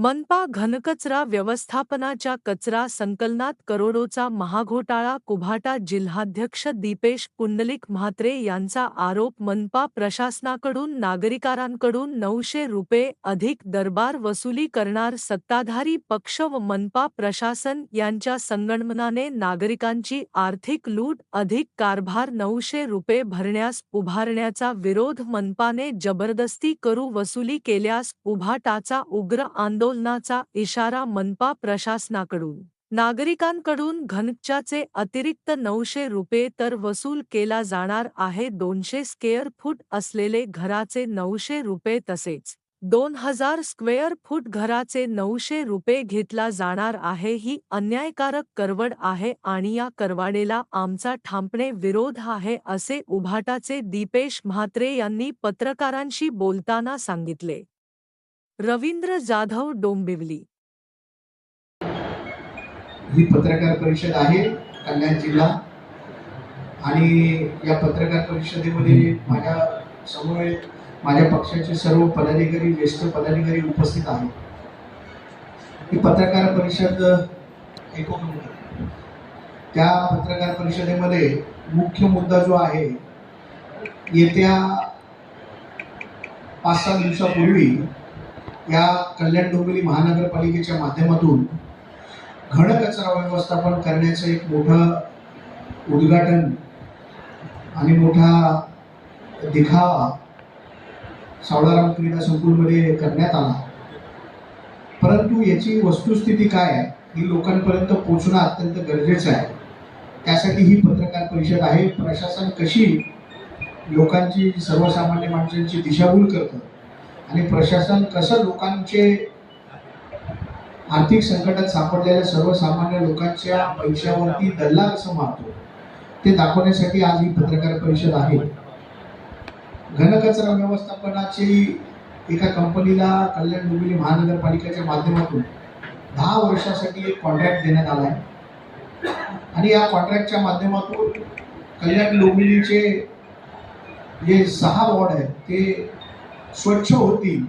मनपा घनकचरा व्यवस्थापनाच्या कचरा संकलनात करोडोचा महाघोटाळा कुभाटा जिल्हाध्यक्ष दीपेश पुंडलिक म्हात्रे यांचा आरोप मनपा प्रशासनाकडून नागरिकांकडून नऊशे रुपये अधिक दरबार वसुली करणार सत्ताधारी पक्ष व मनपा प्रशासन यांच्या संगणमनाने नागरिकांची आर्थिक लूट अधिक कारभार नऊशे रुपये भरण्यास उभारण्याचा विरोध मनपाने जबरदस्ती करू वसुली केल्यास उभाटाचा उग्र आंदोलनाचा इशारा मनपा प्रशासनाकडून. नागरिकांकडून घनकच्याचे अतिरिक्त नऊशे रुपये तर वसूल केला जाणार आहे दोनशे स्क्वेअर फूट असलेले घराचे नऊशे रुपये तसेच दोन हजार स्क्वेअर फूट घराचे नऊशे रुपये घेतला जाणार आहे ही अन्यायकारक करवड आहे आणि या करवाडेला आमचा ठामपणे विरोध आहे असे उभाटाचे दीपेश म्हात्रे यांनी पत्रकारांशी बोलताना सांगितले. रवींद्र जाधव डोंबिवली. ही पत्रकार परिषद आहे कल्याण जिल्हा. आणि या पत्रकार परिषदेमध्ये माझ्यासमोर माझ्या पक्षाचे सर्व पदाधिकारी ज्येष्ठ पदाधिकारी उपस्थित आहेत. ही पत्रकार परिषद ऐकून त्या पत्रकार परिषदेमध्ये मुख्य मुद्दा जो आहे येत्या पाच सहा दिवसापूर्वी या कल्याण डोंबिवली महानगरपालिकेच्या माध्यमातून घनकचरा व्यवस्थापन करण्याचं एक मोठं उद्घाटन आणि मोठा दिखावा सावळाराम क्रीडा संकुलमध्ये करण्यात आला. परंतु याची वस्तुस्थिती काय आहे? ही लोकांपर्यंत पोचणं अत्यंत गरजेचं आहे. त्यासाठी ही पत्रकार परिषद आहे. प्रशासन कशी लोकांची सर्वसामान्य माणसांची दिशाभूल करतं? आणि प्रशासन कसं लोकांचे आर्थिक संकटात सापडलेल्या सर्वसामान्य लोकांच्या पैशावरती दल्ला असं मारतो ते दाखवण्यासाठी आज ही पत्रकार परिषद आहे. घनकचरा व्यवस्थापनाची एका कंपनीला कल्याण डोंबिवली महानगरपालिकेच्या माध्यमातून दहा वर्षासाठी एक कॉन्ट्रॅक्ट देण्यात आला आहे. आणि या कॉन्ट्रॅक्टच्या माध्यमातून कल्याण डोंबिवलीचे जे सहा वॉर्ड आहेत ते स्वच्छ होतील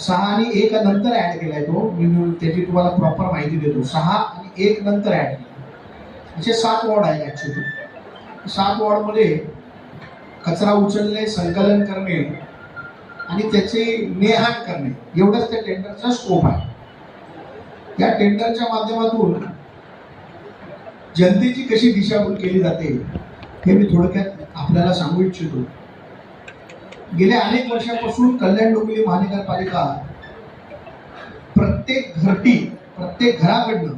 सहा आणि एक नंतर ऍड केलाय तो. मी त्याची तुम्हाला प्रॉपर माहिती देतो. सहा आणि एक नंतर ऍड केला असे सात वॉर्ड आहेत ऍक्च्युली सात वॉर्डमध्ये कचरा उचलणे संकलन करणे आणि त्याचे नेहाण करणे. एवढंच त्या टेंडरचा स्कोप आहे. या टेंडरच्या माध्यमातून जनतेची कशी दिशाभूल केली जाते हे मी थोडक्यात आपल्याला सांगू इच्छितो. गेल्या अनेक वर्षापासून कल्याण डोंबिवली महानगरपालिका प्रत्येक घरटी प्रत्येक घराकडनं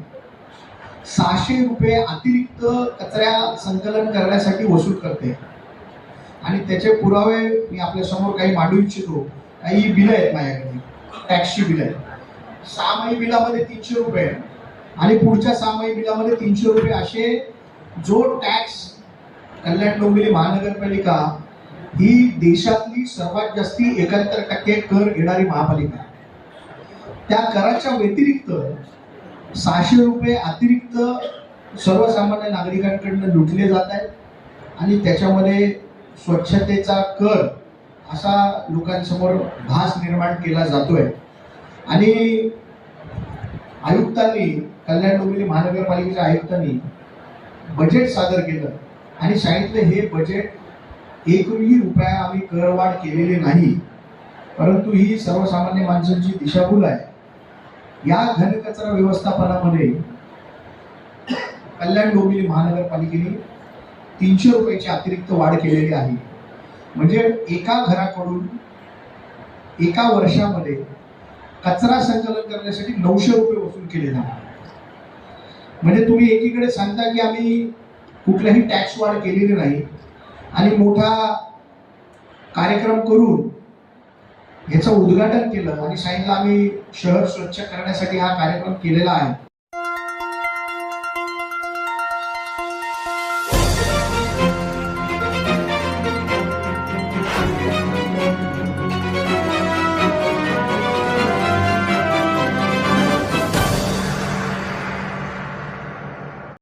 सहाशे रुपये अतिरिक्त कचऱ्या संकलन करण्यासाठी वसूल करते. आणि त्याचे पुरावे मी आपल्यासमोर काही मांडू इच्छितो. काही बिलं आहेत माझ्याकडे. टॅक्सची बिलं आहेत. सहामाही बिलामध्ये तीनशे रुपये आणि पुढच्या सहामाही बिलामध्ये तीनशे रुपये असे जो टॅक्स कल्याण डोंबिवली महानगरपालिका ही देशातली सर्वात जास्ती एकाहत्तर टक्के कर घेणारी महापालिका आहे. त्या कराच्या व्यतिरिक्त सहाशे रुपये अतिरिक्त सर्वसामान्य नागरिकांकडनं लुटले जात आहेत आणि त्याच्यामध्ये स्वच्छतेचा कर असा लोकांसमोर भास निर्माण केला जातोय. आणि आयुक्तांनी कल्याण डोंबिवली महानगरपालिकेच्या आयुक्तांनी बजेट सादर केलं. आणि सांगितलं हे बजेट एकही रुपया आम्ही करवाढ केलेली नाही. परंतु ही सर्वसामान्य माणसांची दिशाभूल आहे. या घनकचरा व्यवस्थापनामध्ये कल्याण डोंबिवली महानगरपालिकेने तीनशे रुपयाची अतिरिक्त वाढ केलेली आहे. म्हणजे एका घराकडून एका वर्षामध्ये कचरा संकलन करण्यासाठी नऊशे रुपये वसूल केले जाणार. म्हणजे तुम्ही एकीकडे सांगता की आम्ही कुठल्याही टॅक्स वाढ केलेली नाही. आणि मोठा कार्यक्रम करून याचं उद्घाटन केलं आणि सांगितलं आम्ही शहर स्वच्छ करण्यासाठी हा कार्यक्रम केलेला आहे.